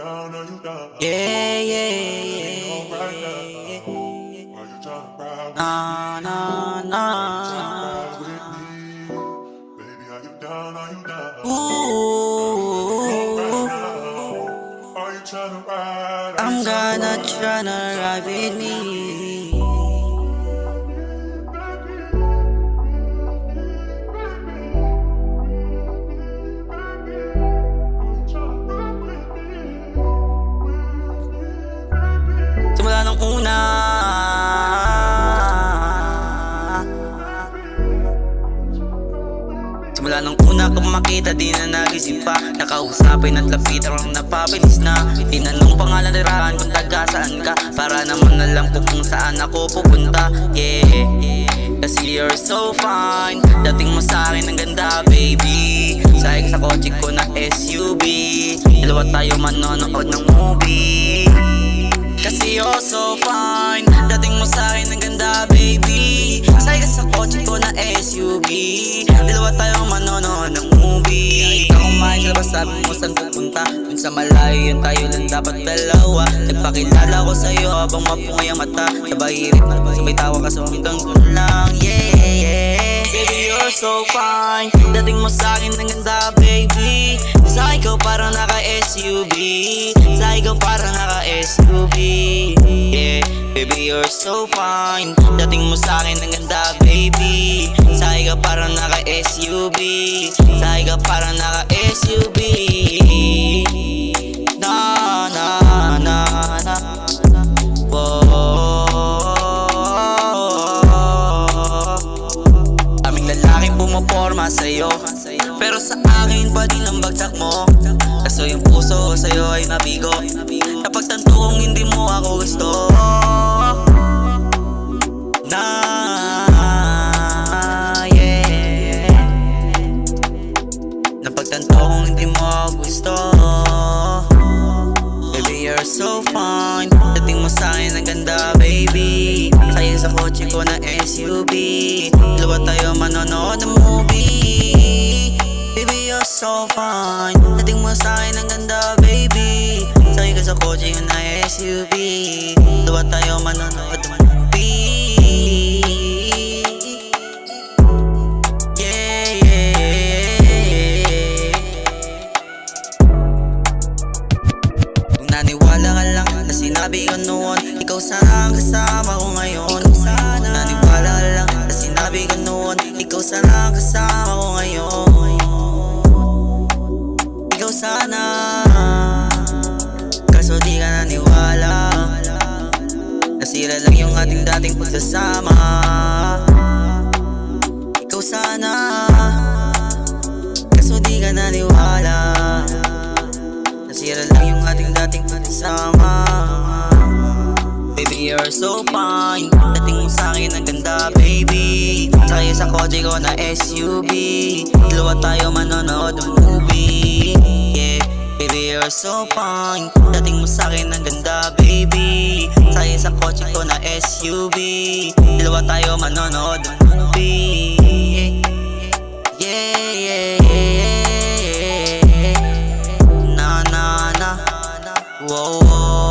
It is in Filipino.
down, are you down? Yeah, yeah, yeah, Right yeah. now. Are you trying to ride with Na, na, na. ride with me? Baby, are you down, are you down? Ooh. Are you trying to ride? I'm gonna tryna ride with me. Ko makita di na nagisip pa. Nakausapin at lapitan lang napabilis na. Tinanong pangalan nirahan kung taga saan ka? Para naman alam ko kung saan ako pupunta. Yeah Kasi you're so fine. Dating mo sa akin ang ganda baby. Sahig sa kotse ko na SUV Dalawa tayo manonood ng movie. Kasi you're so fine. Dating mo sa akin ang ganda baby. Ka sa kotse ko na SUV Dalawa tayo manonood yun tayo lang dapat dalawa. Nagpakilala ko sa'yo habang mapungoy ang mata. Sabay hirit na sabay tawa ka sa hanggang dun lang. Yeah, yeah. Baby you're so fine. Dating mo sa akin ang ganda baby. Sa ikaw parang naka-SUV Sa ikaw parang naka-SUV Yeah, baby you're so fine. Dating mo sa akin ang ganda baby. Sa ikaw parang naka-SUV Sa ikaw parang naka-SUV pumaporma sa'yo. Pero sa akin pa din ang bagsak mo. Kaso yung puso ko sa'yo ay nabigo. Napagtanto kong hindi mo ako gusto. Na yeah. Napagtanto kong hindi mo ako gusto. Baby, you're so fine. Dating mo sa akin ang baby. Sa'yo sa kotse ko na SUV Dalawa tayo manonood ng so fine Dating mo sa akin ang ganda, baby. Sa'yo ka sa kotse ko na SUV Dalawa tayo manonood ng naniwala ka lang na sinabi ko noon Ikaw sana ang kasama ko ngayon. Naniwala ka lang na sinabi ko noon Ikaw sana ang kasama ating dating pagsasama. Ikaw sana Kaso di ka naniwala. Nasira lang yung ating dating pagsasama. Baby, you're so fine. Dating mo sa akin ang ganda, baby. Sa'yo sa kotse ko na SUV Dalawa tayo manonood ng movie. Yeah, baby, you're so fine. Dating mo sa akin ang ganda, SUV Dalawa tayo manonood. B. Yeah, yeah, yeah, yeah. Na, na, na. Wow, wow.